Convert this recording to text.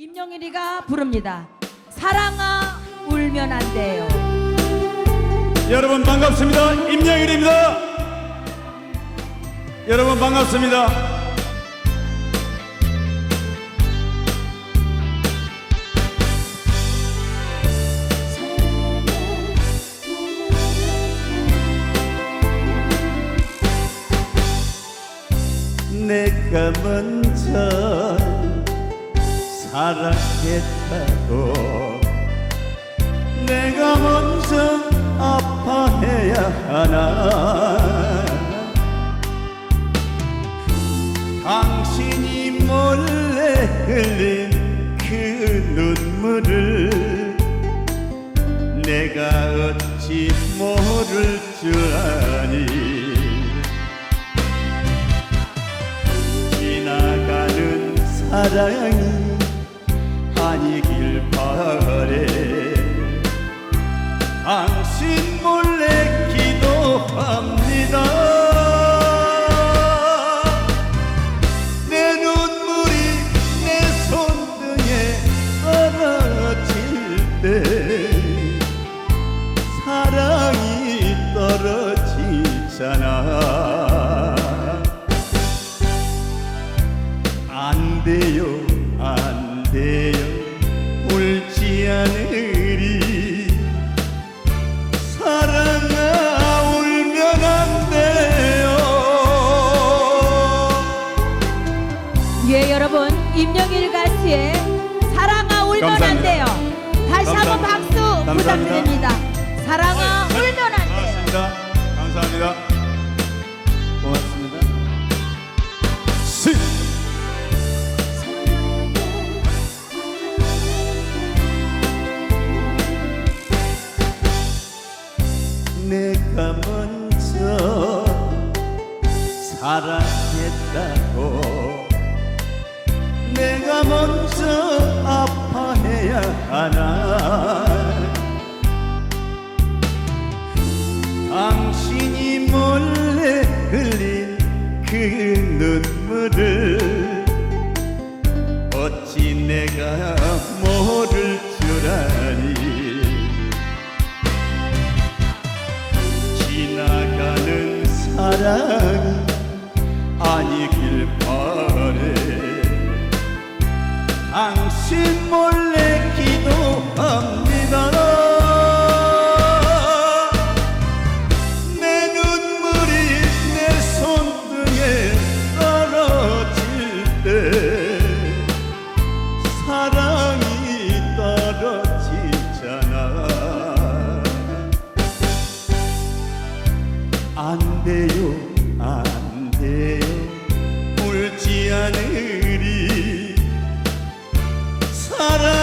임영일이가 부릅니다. 사랑아 울면 안 돼요. 여러분 반갑습니다. 임영일입니다. 여러분 반갑습니다. 내가 먼저 사랑했다고. 내가 먼저 아파해야 하나. 당신이 몰래 흘린 그 눈물을 내가 어찌 모를 줄 아니? 지나가는 사랑이 아니길 바래. 당신 몰래 기도합니다. 내 눈물이 내 손등에 떨어질 때 사랑이 떨어지잖아. 안 돼요 예 여러분 임영일 가수의 사랑아 울면 안 감사합니다. 돼요. 다시 한번 감사합니다. 박수 감사합니다. 부탁드립니다. 사랑아 울면 안. 고맙습니다 감사합니다 고맙습니다 시. 내가 먼저 사랑 하나. 당신이 몰래 흘린 그 눈물을 어찌 내가 모를 줄 아니? 지나가는 사랑이 아니길 바래 돼요. 안 돼요 울지 않으리. 사랑